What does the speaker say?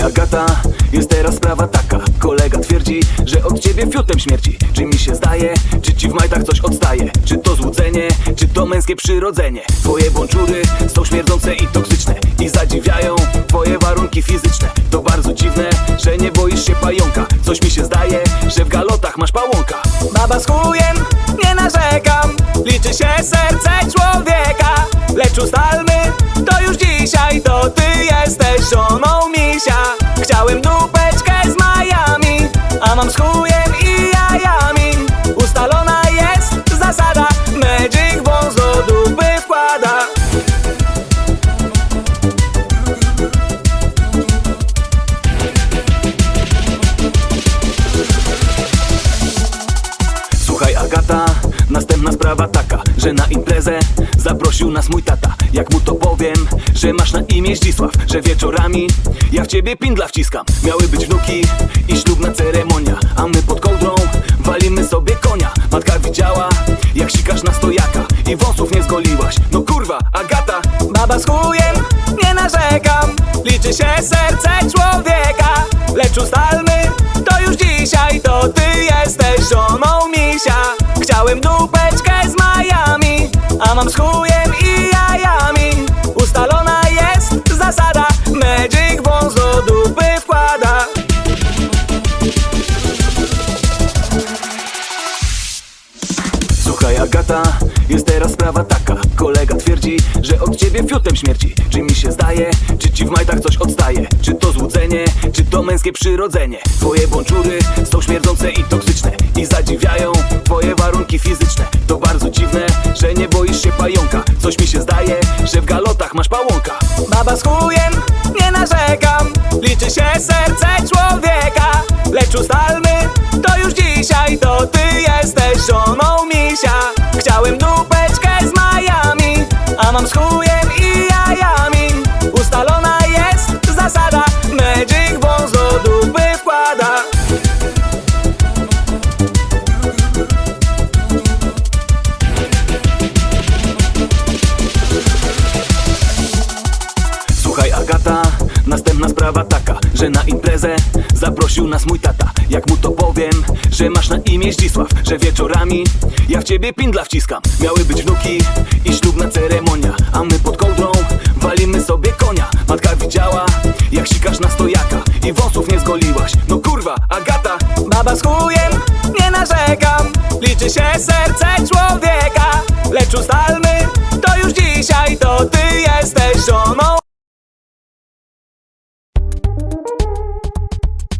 Agata, jest teraz sprawa taka. Kolega twierdzi, że od ciebie fiutem śmierci. Czy mi się zdaje, czy ci w majtach coś odstaje? Czy to złudzenie, czy to męskie przyrodzenie? Twoje bączury są śmierdzące i toksyczne I zadziwiają twoje warunki fizyczne. To bardzo dziwne, że nie boisz się pająka. Coś mi się zdaje, że w galotach masz pałąka. Baba z chujem, nie narzekam. Liczy się serce człowieka Lecz ustalmy, to już dzisiaj To ty jesteś żoną misia. Chciałem dupeczkę z majami A mam z chujem i następna sprawa taka Że na imprezę zaprosił nas mój tata. Jak mu to powiem, że masz na imię Zdzisław Że wieczorami ja w ciebie pindla wciskam. Miały być wnuki i ślubna ceremonia A my pod kołdrą walimy sobie konia. Matka widziała, jak sikasz na stojaka I wąsów nie zgoliłaś. No kurwa, Agata, Baba z chujem, nie narzekam. Liczy się serce człowieka Dupeczkę z majami A mam z chujem i jajami. Ustalona jest zasada Magic wąs do dupy wkłada. Słuchaj Agata, jest teraz sprawa taka. Kolega twierdzi, że od ciebie fiutem śmierci. Czy mi się zdaje, czy ci w majtach coś odstaje? Czy to złudzenie, męskie przyrodzenie. Twoje bączury są śmierdzące i toksyczne I zadziwiają twoje warunki fizyczne. To bardzo dziwne, że nie boisz się pająka. Coś mi się zdaje, że w galotach masz pałąka. Baba z chujem, nie narzekam Liczy się serce człowieka. Lecz ustalmy, to już dzisiaj To ty jesteś żoną misia. Chciałem dupeczkę z majami A mam z chujem następna sprawa taka Że na imprezę zaprosił nas mój tata. Jak mu to powiem, że masz na imię Zdzisław Że wieczorami ja w ciebie pindla wciskam. Miały być wnuki i ślubna ceremonia A my pod kołdrą walimy sobie konia. Matka widziała, jak sikasz na stojaka I wąsów nie zgoliłaś. No kurwa, Agata, Baba z chujem, nie narzekam. Liczy się serce człowieka Lecz ustalmy, to już dzisiaj To ty jesteś żoną